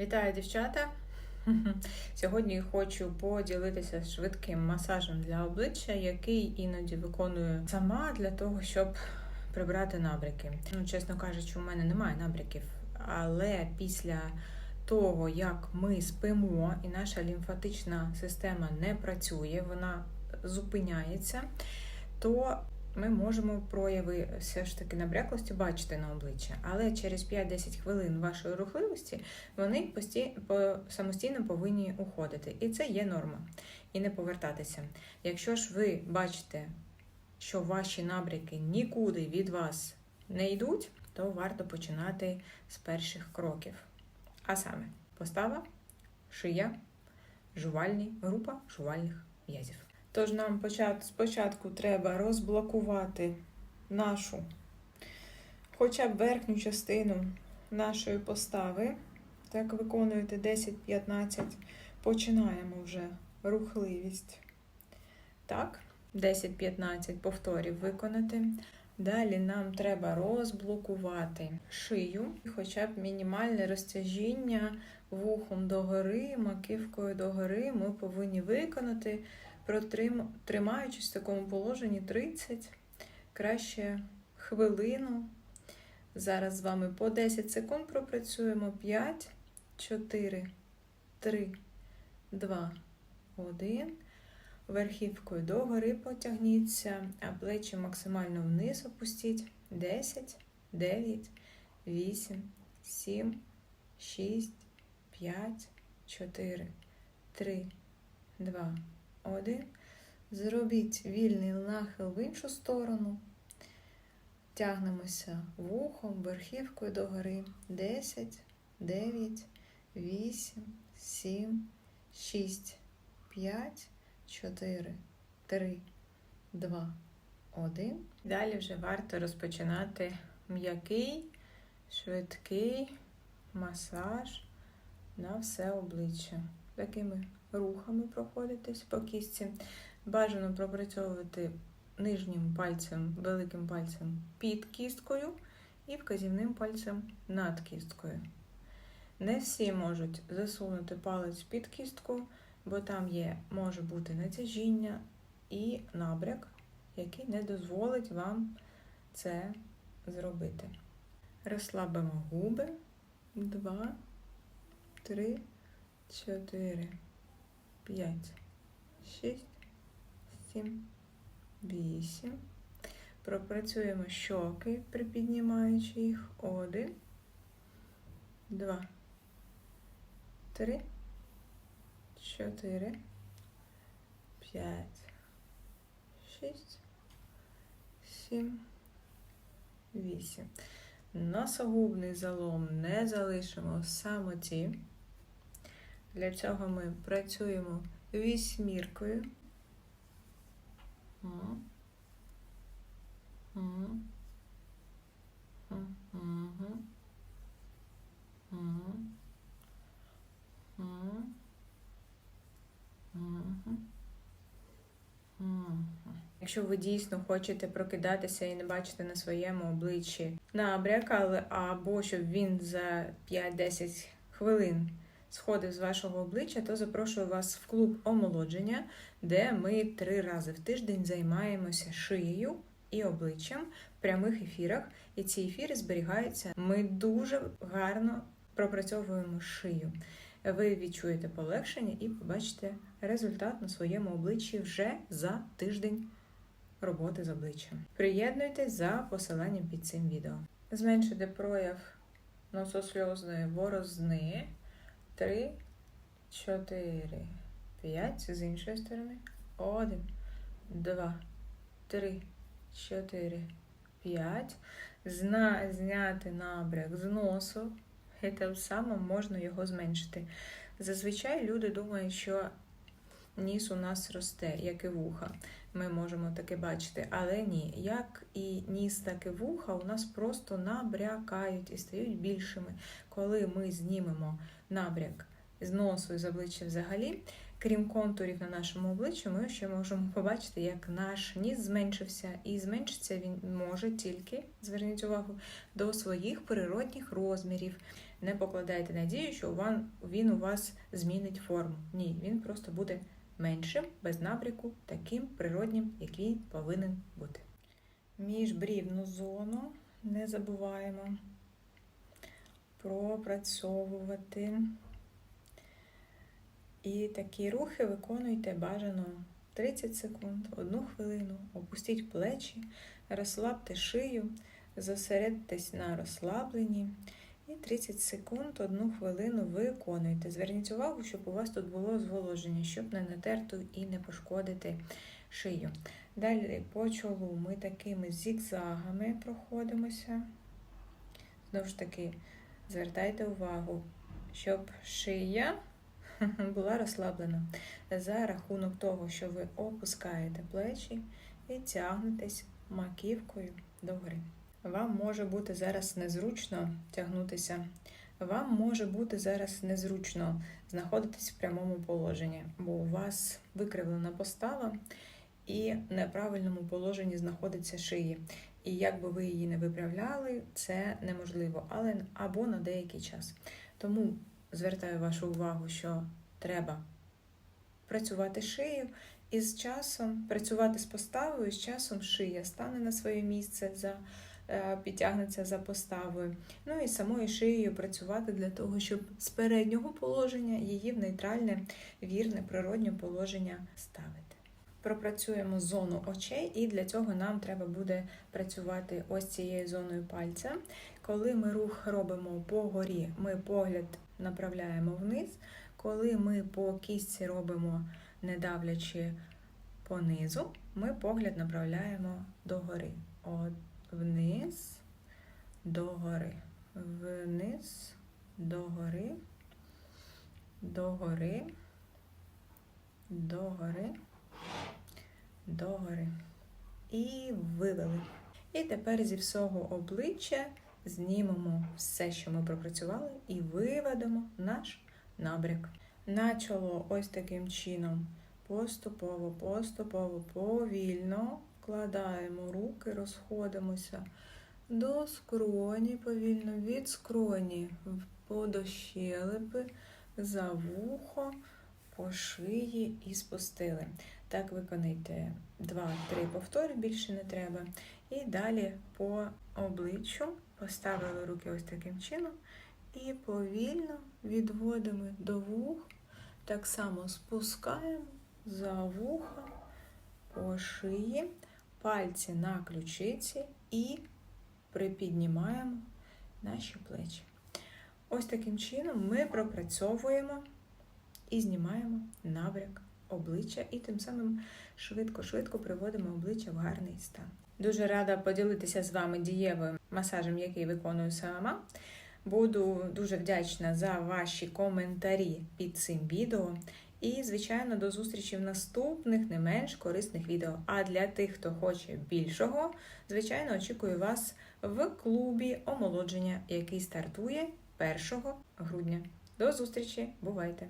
Вітаю, дівчата! Сьогодні хочу поділитися швидким масажем для обличчя, який іноді виконую сама для того, щоб прибрати набряки. Ну, чесно кажучи, у мене немає набряків, але після того, як ми спимо і наша лімфатична система не працює, вона зупиняється, то ми можемо прояви все ж таки набряклості бачити на обличчя. Але через 5-10 хвилин вашої рухливості вони пості... по... самостійно повинні уходити. І це є норма. І не повертатися. Якщо ж ви бачите, що ваші набряки нікуди від вас не йдуть, то варто починати з перших кроків. А саме постава, шия, жувальні, група жувальних м'язів. Тож нам спочатку треба розблокувати нашу, хоча б верхню частину нашої постави. Так, виконуєте 10-15, починаємо вже рухливість. Так, 10-15 повторів виконати. Далі нам треба розблокувати шию, хоча б мінімальне розтяжіння вухом догори, маківкою догори ми повинні виконати тримаючись в такому положенні 30, краще хвилину. Зараз з вами по 10 секунд пропрацюємо 5, 4, 3, 2, 1. Верхівкою догори потягніться, а плечі максимально вниз опустіть. 10, 9, 8, 7, 6, 5, 4, 3, 2, 1. Зробіть вільний нахил в іншу сторону. Тягнемося вухом, верхівкою догори. 10, 9, 8, 7, 6, 5, 4, 3, 2, 1. Далі вже варто розпочинати м'який, швидкий масаж на все обличчя. Такими рухами проходитись по кістці. Бажано пропрацьовувати нижнім пальцем, великим пальцем під кісткою і вказівним пальцем над кісткою. Не всі можуть засунути палець під кістку, бо там є, може бути натяжіння і набряк, який не дозволить вам це зробити. Розслабимо губи. Два, три, чотири. 5, 6, 7, 8. Пропрацюємо щоки, припіднімаючи їх. 1, 2, 3, 4, 5, 6, 7, 8. Носогубний залом не залишимо в самоті. Для цього ми працюємо вісьміркою. Якщо ви дійсно хочете прокидатися і не бачите на своєму обличчі набряк, але або щоб він за 5-10 хвилин сходив з вашого обличчя, то запрошую вас в клуб омолодження, де ми три рази в тиждень займаємося шиєю і обличчям в прямих ефірах. І ці ефіри зберігаються. Ми дуже гарно пропрацьовуємо шию. Ви відчуєте полегшення і побачите результат на своєму обличчі вже за тиждень роботи з обличчям. Приєднуйтесь за посиланням під цим відео. Зменшити прояв нососльозної борозни. Три, чотири, п'ять. З іншої сторони. Один, два, три, чотири, п'ять. Зна... Зняти набряк з носу. І тим самим можна його зменшити. Зазвичай люди думають, що ніс у нас росте, як і вуха. Ми можемо таке бачити. Але ні, як і ніс, так і вуха у нас просто набрякають і стають більшими. Коли ми знімемо набряк з носу і з обличчя взагалі, крім контурів на нашому обличчі, ми ще можемо побачити, як наш ніс зменшився, і зменшиться він може тільки, зверніть увагу, до своїх природних розмірів. Не покладайте надію, що він у вас змінить форму. Ні, він просто буде меншим, без набріку, таким природнім, як він повинен бути. Міжбрівну зону не забуваємо пропрацьовувати. І такі рухи виконуйте бажано 30 секунд, 1 хвилину. Опустіть плечі, розслабте шию, зосередьтесь на розслабленні. І 30 секунд, 1 хвилину виконуйте. Зверніть увагу, щоб у вас тут було зволоження, щоб не натерти і не пошкодити шию. Далі по чолу ми такими зігзагами проходимося. Знову ж таки, звертайте увагу, щоб шия була розслаблена за рахунок того, що ви опускаєте плечі і тягнетесь маківкою догори. Вам може бути зараз незручно тягнутися. Вам може бути зараз незручно знаходитись в прямому положенні, бо у вас викривлена постава і неправильному положенні знаходиться шиї. І як би ви її не виправляли, це неможливо, але або на деякий час. Тому звертаю вашу увагу, що треба працювати шию, і з часом працювати з поставою, з часом шия стане на своє місце, за, е, підтягнеться за поставою. Ну і самою шиєю працювати для того, щоб з переднього положення її в нейтральне, вірне, природнє положення ставити. Пропрацюємо зону очей, і для цього нам треба буде працювати ось цією зоною пальця. Коли ми рух робимо по горі, ми погляд направляємо вниз. Коли ми по кістці робимо, не давлячи понизу, ми погляд направляємо догори. От вниз, догори, вниз, догори, догори, догори, догори. І вивели. І тепер зі всього обличчя знімемо все, що ми пропрацювали, і виведемо наш набряк. На чоло ось таким чином поступово, поступово, повільно вкладаємо руки, розходимося до скроні, повільно від скроні до щелепи, за вухо, по шиї і спустили. Так виконайте 2-3 повтори, більше не треба. І далі по обличчю поставили руки ось таким чином. І повільно відводимо до вух, так само спускаємо за вуха по шиї, пальці на ключиці і припіднімаємо наші плечі. Ось таким чином ми пропрацьовуємо і знімаємо набряк обличчя, і тим самим швидко-швидко приводимо обличчя в гарний стан. Дуже рада поділитися з вами дієвим масажем, який виконую сама. Буду дуже вдячна за ваші коментарі під цим відео. І, звичайно, до зустрічі в наступних не менш корисних відео. А для тих, хто хоче більшого, звичайно, очікую вас в клубі омолодження, який стартує 1 грудня. До зустрічі! Бувайте!